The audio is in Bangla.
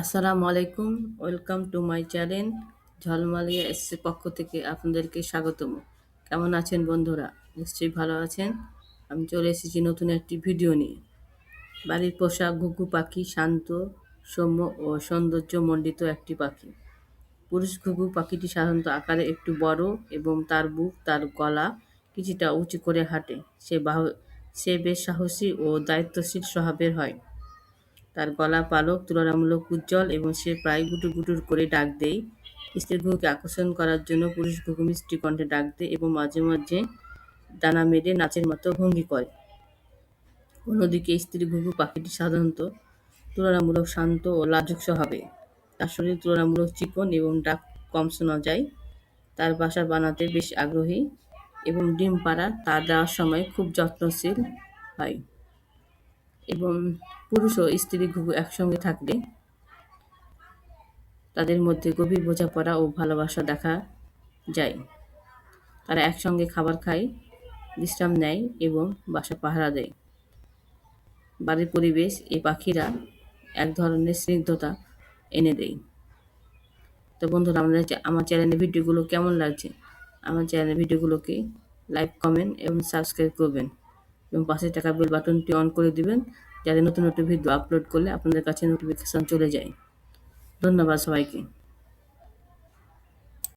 আসসালামু আলাইকুম, ওয়েলকাম টু মাই চ্যানেল ঝলমালিয়া এসসি পক্ষ থেকে আপনাদেরকে স্বাগতম। কেমন আছেন বন্ধুরা? নিশ্চয়ই ভালো আছেন? আমি চলে এসেছি নতুন একটি ভিডিও নিয়ে। বাড়ির পোষা ঘুঘু পাখি, শান্ত, সৌম্য ও সৌন্দর্যমণ্ডিত একটি পাখি। পুরুষ ঘুঘু পাখিটি সাধারণত আকারে একটু বড় এবং তার বুক, তার গলা কিছুটা উঁচু করে হাঁটে। সে বাহ, সে বেশ সাহসী ও দায়িত্বশীল স্বভাবের হয়। তার গলা পালক তুলনামূলক উজ্জ্বল এবং সে প্রায় গুটুর গুটুর করে ডাক দেয়। স্ত্রী ঘুঘুকে আকর্ষণ করার জন্য পুরুষ ঘুঘু মিষ্টি কণ্ঠে ডাক দেয় এবং মাঝে মাঝে ডানা মেরে নাচের মতো ভঙ্গি করে। অন্যদিকে স্ত্রী ঘুঘু পাখিটি সাধারণত তুলনামূলক শান্ত ও লাজুক স্বভাবে। তার শরীর তুলনামূলক চিকন এবং ডাক কম শোনা যায়। তার বাসা বানাতে বেশ আগ্রহী এবং ডিম পাড়া তা দেওয়ার সময় খুব যত্নশীল হয়। এবং পুরুষ ও স্ত্রী ঘুঘু একসঙ্গে থাকলে তাদের মধ্যে গভীর বোঝাপড়া ও ভালোবাসা দেখা যায়। তারা একসঙ্গে খাবার খায়, বিশ্রাম নেয় এবং বাসা পাহারা দেয়। বাড়ির পরিবেশ, এই পাখিরা এক ধরনের স্নিগ্ধতা এনে দেয়। তো বন্ধুরা, আমাদের আমার চ্যানেলের ভিডিওগুলো কেমন লাগছে? আমার চ্যানেলের ভিডিওগুলোকে লাইক, কমেন্ট এবং সাবস্ক্রাইব করবেন। এবং পাশে টাকা বেল বাটনটি অন করে দিবেন যাতে নতুন নতুন ভিডিও আপলোড করলে আপনাদের কাছে নোটিফিকেশান চলে যায়। ধন্যবাদ সবাইকে।